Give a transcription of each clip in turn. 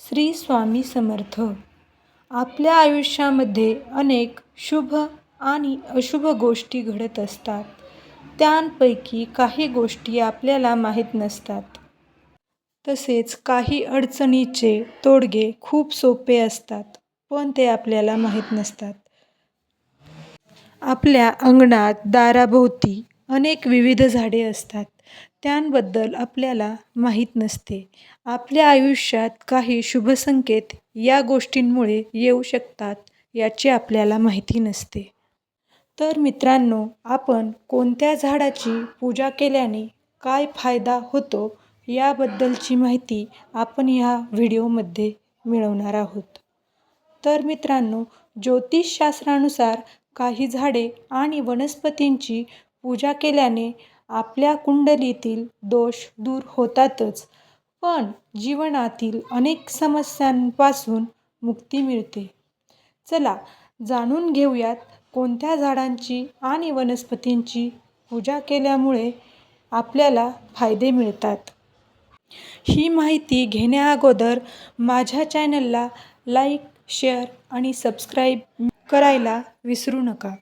श्री स्वामी समर्थ. आपल्या आयुष्यामध्ये अनेक शुभ आणि अशुभ गोष्टी घडत असतात. त्यांपैकी काही गोष्टी आपल्याला माहीत नसतात. तसेच काही अडचणीचे तोडगे खूप सोपे असतात पण ते आपल्याला माहीत नसतात. आपल्या अंगणात दाराभोवती अनेक विविध झाडे असतात. त्यांबद्दल आपल्याला माहीत नसते. आपल्या आयुष्यात काही शुभसंकेत या गोष्टींमुळे येऊ शकतात याची आपल्याला माहिती नसते. तर मित्रांनो आपण कोणत्या झाडाची पूजा केल्याने काय फायदा होतो याबद्दलची माहिती आपण ह्या व्हिडिओमध्ये मिळवणार आहोत. तर मित्रांनो ज्योतिषशास्त्रानुसार काही झाडे आणि वनस्पतींची पूजा केल्याने आपल्या कुंडलीतील दोष दूर होतातच पण जीवनातील अनेक समस्यांपासून मुक्ती मिळते. चला जाणून घेऊयात कोणत्या झाडांची आणि वनस्पतींची पूजा केल्यामुळे आपल्याला फायदे मिळतात. ही माहिती घेण्याअगोदर माझ्या चॅनलला लाईक शेअर आणि सबस्क्राईब करायला विसरू नका.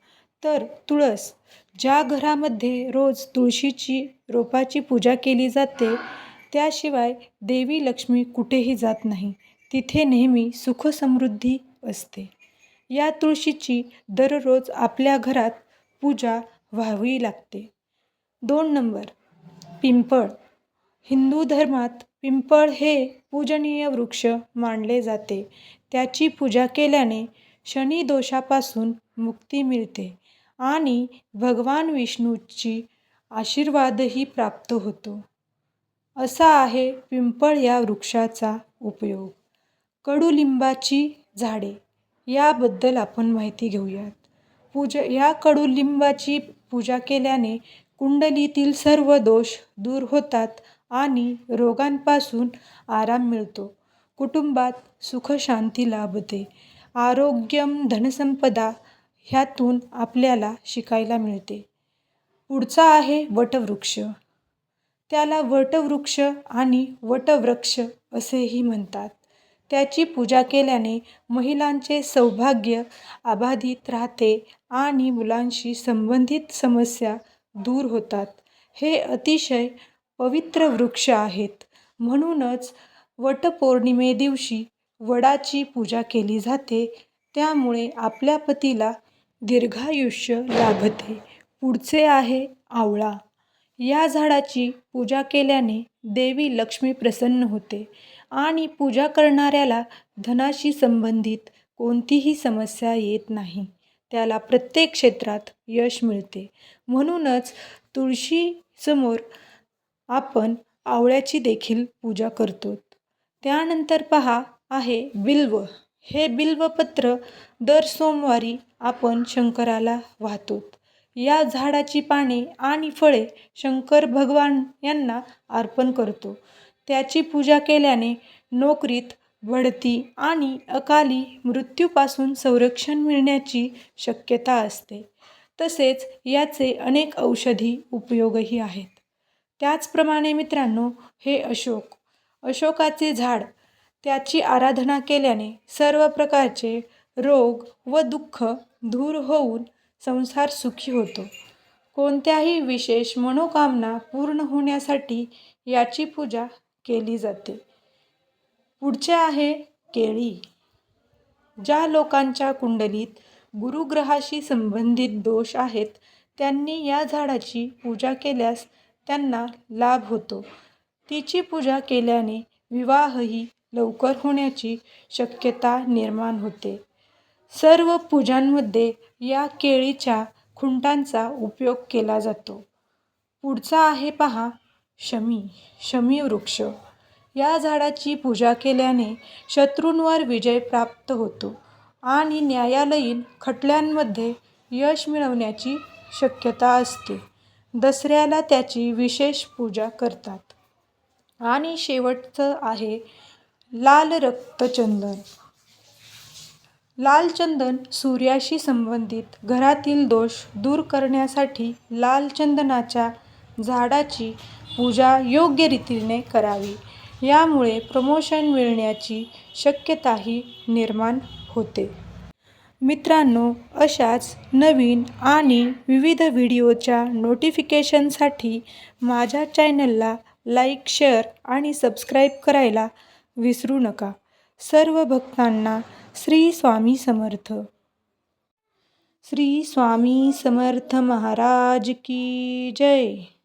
तर तुळस ज्या घरामध्ये रोज तुळशीची रोपाची पूजा केली जाते त्याशिवाय देवी लक्ष्मी कुठेही जात नाही. तिथे नेहमी सुखसमृद्धी असते. या तुळशीची दररोज आपल्या घरात पूजा व्हावी लागते. दोन नंबर पिंपळ. हिंदू धर्मात पिंपळ हे पूजनीय वृक्ष मानले जाते. त्याची पूजा केल्याने शनिदोषापासून मुक्ती मिळते. आणि भगवान विष्णूची आशीर्वादही प्राप्त होतो. असा आहे पिंपळ या वृक्षाचा उपयोग. कडुलिंबाची झाडे याबद्दल आपण माहिती घेऊयात. पूजा या कडुलिंबाची पूजा केल्याने कुंडलीतील सर्व दोष दूर होतात आणि रोगांपासून आराम मिळतो. कुटुंबात सुखशांती लाभते. आरोग्यम धनसंपदा ह्यातून आपल्याला शिकायला मिळते. पुढचा आहे वटवृक्ष. त्याला वटवृक्ष आणि वटवृक्ष असेही म्हणतात. त्याची पूजा केल्याने महिलांचे सौभाग्य अबाधित राहते आणि मुलांशी संबंधित समस्या दूर होतात. हे अतिशय पवित्र वृक्ष आहेत. म्हणूनच वटपौर्णिमे दिवशी वडाची पूजा केली जाते. त्यामुळे आपल्या पतीला दीर्घायुष्य लाभते पुढचे आहे आवळा. या झाडाची पूजा केल्याने देवी लक्ष्मी प्रसन्न होते आणि पूजा करणाऱ्याला धनाशी संबंधित कोणतीही समस्या येत नाही. त्याला प्रत्येक क्षेत्रात यश मिळते. म्हणूनच तुळशीसमोर आपण आवळ्याची देखील पूजा करतो. त्यानंतर पहा आहे बिल्व हे बिल्वपत्र दर सोमवारी आपण शंकराला वाहतो या झाडाची पाने आणि फळे शंकर भगवान यांना अर्पण करतो. त्याची पूजा केल्याने नोकरीत बढती आणि अकाली मृत्यूपासून संरक्षण मिळण्याची शक्यता असते. तसेच याचे अनेक औषधी उपयोगही आहेत. त्याचप्रमाणे मित्रांनो हे अशोक. अशोकाचे झाड त्याची आराधना केल्याने सर्व प्रकारचे रोग व दुःख दूर होऊन संसार सुखी होतो. कोणत्याही विशेष मनोकामना पूर्ण होण्यासाठी याची पूजा केली जाते. पुढचे आहे केळी. ज्या लोकांच्या कुंडलीत गुरुग्रहाशी संबंधित दोष आहेत त्यांनी या झाडाची पूजा केल्यास त्यांना लाभ होतो. तिची पूजा केल्याने विवाहही लवकर होण्याची शक्यता निर्माण होते. सर्व पूजांमध्ये या केळीच्या खुंटांचा उपयोग केला जातो. पुढचा आहे पहा शमी शमी वृक्ष. या झाडाची पूजा केल्याने शत्रूंवर विजय प्राप्त होतो आणि न्यायालयीन खटल्यांमध्ये यश मिळवण्याची शक्यता असते. दसऱ्याला त्याची विशेष पूजा करतात. आणि शेवटचं आहे लाल रक्तचंदन. लाल चंदन सूर्याशी संबंधित घरातील दोष दूर करण्यासाठी लाल चंदनाच्या झाडाची पूजा योग्य रीतीने करावी. यामुळे प्रमोशन मिळण्याची शक्यताही निर्माण होते. मित्रांनो अशाच नवीन आणि विविध व्हिडिओच्या नोटिफिकेशनसाठी माझ्या चॅनलला लाईक शेअर आणि सबस्क्राईब करायला विसरू नका. सर्व भक्तांना श्री स्वामी समर्थ. श्री स्वामी समर्थ महाराज की जय.